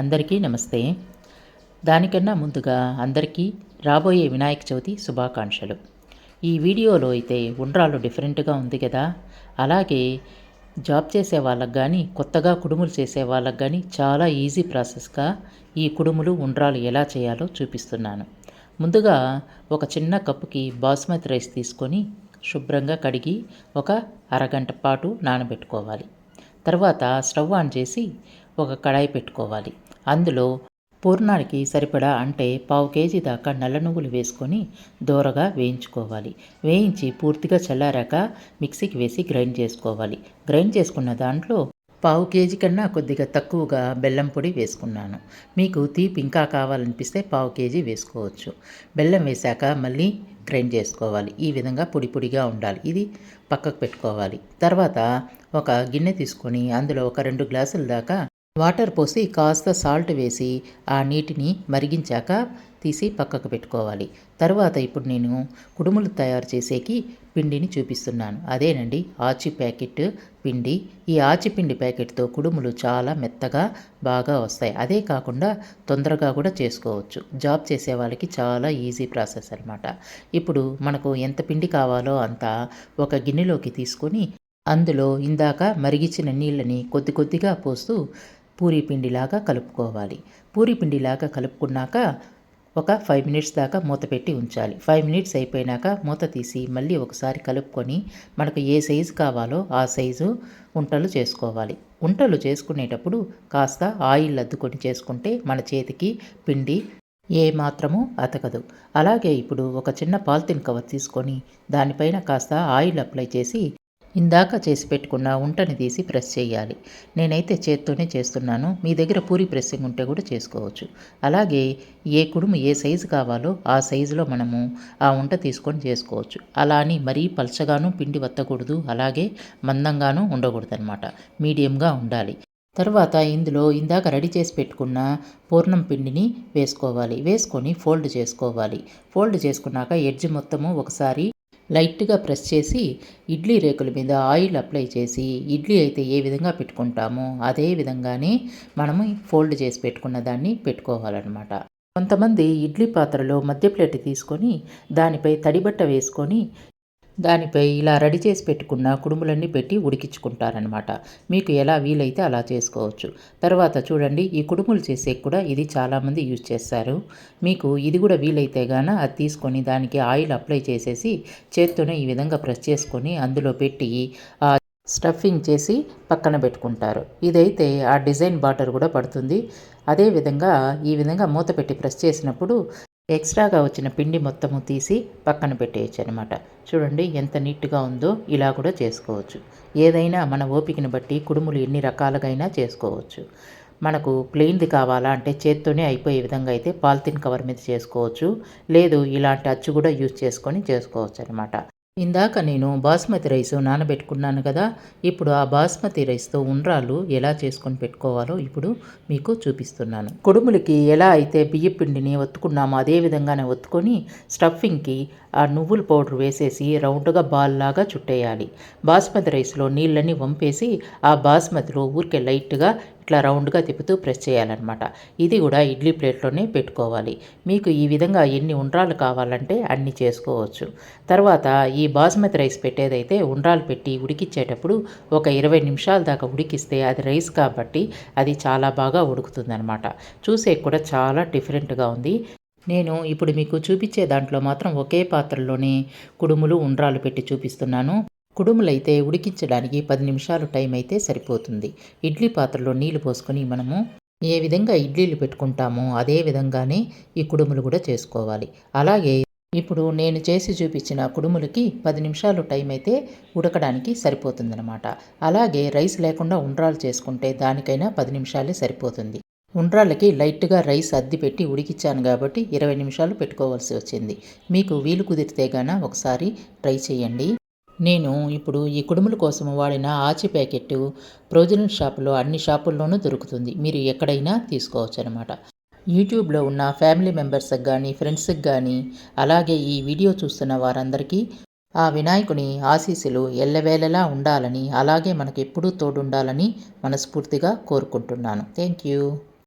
అందరికీ నమస్తే. దానికన్నా ముందుగా అందరికీ రాబోయే వినాయక చవితి శుభాకాంక్షలు. ఈ వీడియోలో అయితే ఉండ్రాలు డిఫరెంట్గా ఉంది కదా అలాగే జాబ్ చేసే వాళ్ళకి కానీ కొత్తగా కుడుములు చేసే వాళ్ళకి కానీ చాలా ఈజీ ప్రాసెస్గా ఈ కుడుములు ఉండ్రాలు ఎలా చేయాలో చూపిస్తున్నాను. ముందుగా ఒక చిన్న కప్పుకి బాస్మతి రైస్ తీసుకొని శుభ్రంగా కడిగి ఒక అరగంట పాటు నానబెట్టుకోవాలి. తర్వాత స్టవ్ ఆన్ చేసి ఒక కడాయి పెట్టుకోవాలి. అందులో పూర్ణానికి సరిపడా అంటే పావు కేజీ దాకా నల్ల నువ్వులు వేసుకొని దోరగా వేయించుకోవాలి. వేయించి పూర్తిగా చల్లారాక మిక్సీకి వేసి గ్రైండ్ చేసుకోవాలి. గ్రైండ్ చేసుకున్న దాంట్లో పావు కేజీ కన్నా కొద్దిగా తక్కువగా బెల్లం పొడి వేసుకున్నాను. మీకు తీపి ఇంకా కావాలనిపిస్తే పావు కేజీ వేసుకోవచ్చు. బెల్లం వేశాక మళ్ళీ గ్రైండ్ చేసుకోవాలి. ఈ విధంగా పొడి పొడిగా ఉండాలి. ఇది పక్కకు పెట్టుకోవాలి. తర్వాత ఒక గిన్నె తీసుకొని అందులో ఒక రెండు గ్లాసుల దాకా వాటర్ పోసి కాస్త సాల్ట్ వేసి ఆ నీటిని మరిగించాక తీసి పక్కకు పెట్టుకోవాలి. తర్వాత ఇప్పుడు నేను కుడుములు తయారు చేసేకి పిండిని చూపిస్తున్నాను. అదేనండి ఆచి ప్యాకెట్ పిండి. ఈ ఆచి పిండి ప్యాకెట్తో కుడుములు చాలా మెత్తగా బాగా వస్తాయి. అదే కాకుండా తొందరగా కూడా చేసుకోవచ్చు. జాబ్ చేసే వాళ్ళకి చాలా ఈజీ ప్రాసెస్ అనమాట ఇప్పుడు మనకు ఎంత పిండి కావాలో అంత ఒక గిన్నెలోకి తీసుకొని అందులో ఇందాక మరిగించిన నీళ్ళని కొద్ది కొద్దిగా పోస్తూ పూరీ పిండిలాగా కలుపుకోవాలి. పూరీ పిండిలాగా కలుపుకున్నాక ఒక ఫైవ్ మినిట్స్ దాకా మూత పెట్టి ఉంచాలి. ఫైవ్ మినిట్స్ అయిపోయినాక మూత తీసి మళ్ళీ ఒకసారి కలుపుకొని మనకు ఏ సైజు కావాలో ఆ సైజు ఉంటలు చేసుకోవాలి. ఉంటలు చేసుకునేటప్పుడు కాస్త ఆయిల్ అద్దుకొని చేసుకుంటే మన చేతికి పిండి ఏ మాత్రము అతకదు. అలాగే ఇప్పుడు ఒక చిన్న పాలిథిన్ కవర్ తీసుకొని దానిపైన కాస్త ఆయిల్ అప్లై చేసి ఇందాక చేసి పెట్టుకున్న ఉంటని తీసి ప్రెస్ చేయాలి నేనైతే చేత్తోనే చేస్తున్నాను. మీ దగ్గర పూరి ప్రెస్సింగ్ ఉంటే కూడా చేసుకోవచ్చు. అలాగే ఏ కుడుము ఏ సైజు కావాలో ఆ సైజులో మనము ఆ ఉంట తీసుకొని చేసుకోవచ్చు. అలా అని మరీ పలచగాను పిండి వత్తకూడదు. అలాగే మందంగాను ఉండకూడదు అనమాట మీడియంగా ఉండాలి. తర్వాత ఇందులో ఇందాక రెడీ చేసి పెట్టుకున్న పూర్ణం పిండిని వేసుకోవాలి. వేసుకొని ఫోల్డ్ చేసుకోవాలి. ఫోల్డ్ చేసుకున్నాక ఎడ్జ్ మొత్తము ఒకసారి లైట్గా ప్రెస్ చేసి ఇడ్లీ రేకుల మీద ఆయిల్ అప్లై చేసి ఇడ్లీ అయితే ఏ విధంగా పెట్టుకుంటామో అదే విధంగానే మనము ఫోల్డ్ చేసి పెట్టుకున్న దాన్ని పెట్టుకోవాలన్నమాట. కొంతమంది ఇడ్లీ పాత్రలో మధ్య ప్లేట్ తీసుకొని దానిపై తడిబట్ట వేసుకొని దానిపై ఇలా రెడీ చేసి పెట్టుకున్న కుడుములన్నీ పెట్టి ఉడికించుకుంటారనమాట మీకు ఎలా వీలైతే అలా చేసుకోవచ్చు. తర్వాత చూడండి ఈ కుడుములు చేసే కూడా ఇది చాలామంది యూజ్ చేస్తారు. మీకు ఇది కూడా వీలైతే గాన అది తీసుకొని దానికి ఆయిల్ అప్లై చేసేసి చేత్తోనే ఈ విధంగా ప్రెస్ చేసుకొని అందులో పెట్టి ఆ స్టఫింగ్ చేసి పక్కన పెట్టుకుంటారు. ఇదైతే ఆ డిజైన్ బాటర్ కూడా పడుతుంది. అదేవిధంగా ఈ విధంగా మూత పెట్టి ప్రెస్ చేసినప్పుడు ఎక్స్ట్రాగా వచ్చిన పిండి మొత్తము తీసి పక్కన పెట్టేయచ్చు అనమాట చూడండి ఎంత నీట్గా ఉందో ఇలా కూడా చేసుకోవచ్చు. ఏదైనా మన ఓపికని బట్టి కుడుములు ఎన్ని రకాలుగైనా చేసుకోవచ్చు. మనకు ప్లెయిన్ది కావాలా అంటే చేత్తోనే అయిపోయే విధంగా అయితే పాలిథిన్ కవర్ మీద చేసుకోవచ్చు. లేదు ఇలాంటి అచ్చు కూడా యూజ్ చేసుకొని చేసుకోవచ్చు అనమాట ఇందాక నేను బాస్మతి రైస్ నానబెట్టుకున్నాను కదా ఇప్పుడు ఆ బాస్మతి రైస్తో ఉండ్రాలు ఎలా చేసుకొని పెట్టుకోవాలో ఇప్పుడు మీకు చూపిస్తున్నాను. కుడుములకి ఎలా అయితే బియ్య పిండిని ఒత్తుకున్నామో అదే విధంగానే ఒత్తుకొని స్టఫింగ్కి ఆ నువ్వుల పౌడర్ వేసేసి రౌండ్గా బాల్ లాగా చుట్టేయాలి. బాస్మతి రైస్లో నీళ్ళని వంపేసి ఆ బాస్మతిలో ఊరికే లైట్గా ఇట్లా రౌండ్గా తిప్పుతూ ప్రెస్ చేయాలన్నమాట. ఇది కూడా ఇడ్లీ ప్లేట్లోనే పెట్టుకోవాలి. మీకు ఈ విధంగా ఎన్ని ఉండ్రాలు కావాలంటే అన్ని చేసుకోవచ్చు. తర్వాత ఈ బాస్మతి రైస్ పెట్టేదైతే ఉండ్రాలు పెట్టి ఉడికిచ్చేటప్పుడు ఒక ఇరవై నిమిషాల దాకా ఉడికిస్తే అది రైస్ కాబట్టి అది చాలా బాగా ఉడుకుతుందనమాట చూసే కూడా చాలా డిఫరెంట్గా ఉంది. నేను ఇప్పుడు మీకు చూపించే దాంట్లో మాత్రం ఒకే పాత్రలోనే కుడుములు ఉండ్రాలు పెట్టి చూపిస్తున్నాను. కుడుములైతే ఉడికించడానికి పది నిమిషాలు టైం అయితే సరిపోతుంది. ఇడ్లీ పాత్రలో నీళ్ళు పోసుకొని మనము ఏ విధంగా ఇడ్లీలు పెట్టుకుంటామో అదే విధంగానే ఈ కుడుములు కూడా చేసుకోవాలి. అలాగే ఇప్పుడు నేను చేసి చూపించిన కుడుములకి పది నిమిషాలు టైం అయితే ఉడకడానికి సరిపోతుందన్నమాట. అలాగే రైస్ లేకుండా ఉండ్రాలు చేసుకుంటే దానికైనా పది నిమిషాలే సరిపోతుంది. ఉండ్రాళ్ళకి లైట్గా రైస్ అద్ది పెట్టి ఉడికిచ్చాను కాబట్టి ఇరవై నిమిషాలు పెట్టుకోవాల్సి వచ్చింది. మీకు వీలు కుదిరితే గాన ఒకసారి ట్రై చేయండి. నేను ఇప్పుడు ఈ కుడుముల కోసం వాడిన ఆచి ప్యాకెట్ ప్రొవిజనల్ షాపులో అన్ని షాపుల్లోనూ దొరుకుతుంది. మీరు ఎక్కడైనా తీసుకోవచ్చు అనమాట యూట్యూబ్లో ఉన్న ఫ్యామిలీ మెంబర్స్కి కానీ ఫ్రెండ్స్కి కానీ అలాగే ఈ వీడియో చూస్తున్న వారందరికీ ఆ వినాయకుని ఆశీస్సులు ఎల్లవేళలా ఉండాలని అలాగే మనకు ఎప్పుడూ తోడుండాలని మనస్ఫూర్తిగా కోరుకుంటున్నాను. Thank you.